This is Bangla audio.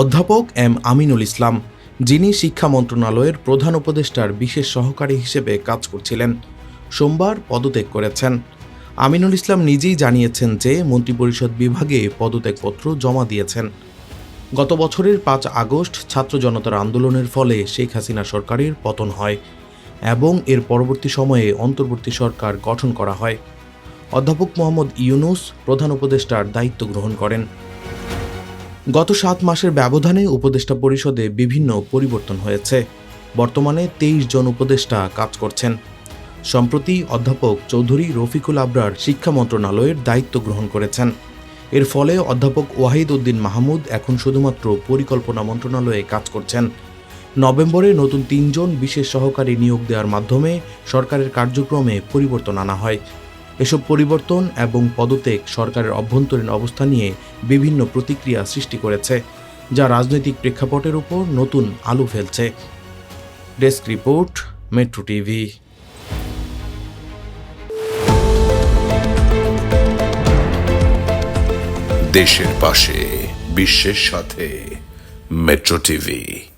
অধ্যাপক এম আমিনুল ইসলাম, যিনি শিক্ষা মন্ত্রণালয়ের প্রধান উপদেষ্টার বিশেষ সহকারী হিসেবে কাজ করছিলেন, সোমবার পদত্যাগ করেছেন। আমিনুল ইসলাম নিজেই জানিয়েছেন যে মন্ত্রিপরিষদ বিভাগে পদত্যাগপত্র জমা দিয়েছেন। গত বছরের পাঁচ আগস্ট ছাত্র জনতার আন্দোলনের ফলে শেখ হাসিনা সরকারের পতন হয় এবং এর পরবর্তী সময়ে অন্তর্বর্তী সরকার গঠন করা হয়। অধ্যাপক মোহাম্মদ ইউনুস প্রধান উপদেষ্টার দায়িত্ব গ্রহণ করেন। গত সাত মাসের ব্যবধানে উপদেষ্টা পরিষদে বিভিন্ন পরিবর্তন হয়েছে। বর্তমানে তেইশ জন উপদেষ্টা কাজ করছেন। সম্প্রতি অধ্যাপক চৌধুরী রফিকুল আবরার শিক্ষা মন্ত্রণালয়ের দায়িত্ব গ্রহণ করেছেন। এর ফলে অধ্যাপক ওয়াহিদ উদ্দিন মাহমুদ এখন শুধুমাত্র পরিকল্পনা মন্ত্রণালয়ে কাজ করছেন। নভেম্বরে নতুন তিনজন বিশেষ সহকারী নিয়োগ দেওয়ার মাধ্যমে সরকারের কার্যক্রমে পরিবর্তন আনা হয়। এসব পরিবর্তন এবং পদত্যাগ সরকারের অভ্যন্তরীণ অবস্থা নিয়ে বিভিন্ন প্রতিক্রিয়া সৃষ্টি করেছে, যা রাজনৈতিক প্রেক্ষাপটের উপর নতুন আলো ফেলছে। Desk report, Metro TV. দেশের পাশে, বিশ্বের সাথে, মেট্রো টিভি।